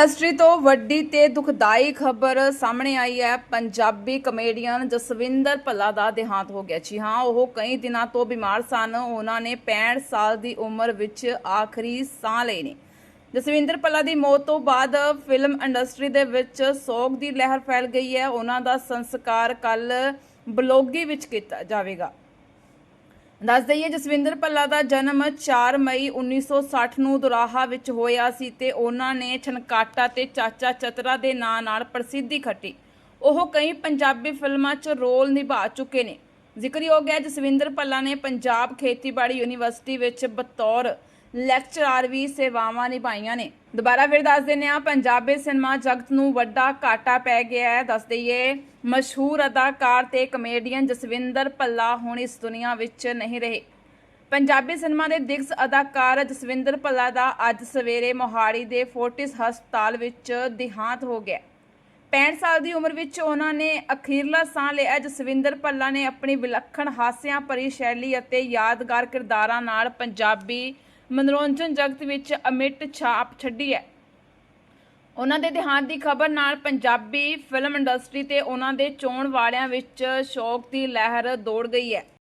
Industry ਤੋਂ ਵੱਡੀ ਤੇ ਦੁਖਦਾਈ ਖਬਰ ਸਾਹਮਣੇ ਆਈ ਹੈ। ਪੰਜਾਬੀ ਕਮੇਡੀਅਨ ਜਸਵਿੰਦਰ ਭੱਲਾ ਦਾ ਦੇਹਾਂਤ ਹੋ ਗਿਆ। ਜੀ ਹਾਂ, ਉਹ ਕਈ ਦਿਨਾਂ ਤੋਂ ਬਿਮਾਰ ਸਨ। ਉਹਨਾਂ ਨੇ 65 ਸਾਲ ਦੀ ਉਮਰ ਵਿੱਚ ਆਖਰੀ ਸਾਹ ਲਈ ਨੇ। ਜਸਵਿੰਦਰ ਭੱਲਾ ਦੀ ਮੌਤ ਤੋਂ ਬਾਅਦ ਫਿਲਮ ਇੰਡਸਟਰੀ ਦੇ ਵਿੱਚ ਸੋਗ ਦੀ ਲਹਿਰ ਫੈਲ ਗਈ ਹੈ। ਉਹਨਾਂ ਦਾ ਸੰਸਕਾਰ ਕੱਲ ਬਲੋਗੀ ਵਿੱਚ ਕੀਤਾ ਜਾਵੇਗਾ। ਦੱਸ ਦਈਏ, ਜਸਵਿੰਦਰ ਭੱਲਾ ਦਾ ਜਨਮ 4 ਮਈ 1960 ਨੂੰ ਦੁਰਾਹਾ ਵਿੱਚ ਹੋਇਆ ਸੀ ਤੇ ਉਹਨਾਂ ਨੇ ਛਨਕਾਟਾ ਤੇ ਚਾਚਾ ਚਤਰਾ ਦੇ ਨਾਂ ਨਾਲ ਪ੍ਰਸਿੱਧੀ ਖੱਟੀ। ਉਹ ਕਈ ਪੰਜਾਬੀ ਫਿਲਮਾਂ 'ਚ ਰੋਲ ਨਿਭਾ ਚੁੱਕੇ ਨੇ। ਜ਼ਿਕਰਯੋਗ ਹੈ, ਜਸਵਿੰਦਰ ਭੱਲਾ ਨੇ ਪੰਜਾਬ ਖੇਤੀਬਾੜੀ ਯੂਨੀਵਰਸਿਟੀ ਵਿੱਚ ਬਤੌਰ ਲੈਕਚਰਰ ਵੀ ਸੇਵਾਵਾਂ ਨਿਭਾਈਆਂ ਨੇ। ਦੁਬਾਰਾ ਫਿਰ ਦੱਸ ਦਿੰਦੇ ਹਾਂ, ਪੰਜਾਬੀ ਸਿਨੇਮਾ ਜਗਤ ਨੂੰ ਵੱਡਾ ਘਾਟਾ ਪੈ ਗਿਆ ਹੈ। ਦੱਸ ਦਈਏ, ਮਸ਼ਹੂਰ ਅਦਾਕਾਰ ਤੇ ਕਮੇਡੀਅਨ ਜਸਵਿੰਦਰ ਭੱਲਾ ਹੁਣ ਇਸ ਦੁਨੀਆ ਵਿੱਚ ਨਹੀਂ ਰਹੇ। ਪੰਜਾਬੀ ਸਿਨੇਮਾ ਦੇ ਦਿਗਜ ਅਦਾਕਾਰ ਜਸਵਿੰਦਰ ਭੱਲਾ ਦਾ ਅੱਜ ਸਵੇਰੇ ਮੋਹਾਲੀ ਦੇ ਫੋਰਟਿਸ ਹਸਪਤਾਲ ਵਿੱਚ ਦੇਹਾਂਤ ਹੋ ਗਿਆ। 65 ਸਾਲ ਦੀ ਉਮਰ ਵਿੱਚ ਉਹਨਾਂ ਨੇ ਅਖੀਰਲਾ ਸਾਹ ਲਿਆ। ਜਸਵਿੰਦਰ ਭੱਲਾ ਨੇ ਆਪਣੀ ਵਿਲੱਖਣ ਹਾਸਿਆਂ ਭਰੀ ਸ਼ੈਲੀ ਅਤੇ ਯਾਦਗਾਰ ਕਿਰਦਾਰਾਂ ਨਾਲ ਪੰਜਾਬੀ ਮਨੋਰੰਜਨ ਜਗਤ ਵਿੱਚ ਅਮਿੱਟ ਛਾਪ ਛੱਡੀ ਹੈ। ਉਹਨਾਂ ਦੇ ਦੇਹਾਂਤ ਦੀ ਖਬਰ ਨਾਲ ਪੰਜਾਬੀ ਫਿਲਮ ਇੰਡਸਟਰੀ ਤੇ ਉਹਨਾਂ ਦੇ ਚੋਣ ਵਾਲਿਆਂ ਵਿੱਚ ਸ਼ੌਕ ਦੀ ਲਹਿਰ ਦੌੜ ਗਈ ਹੈ।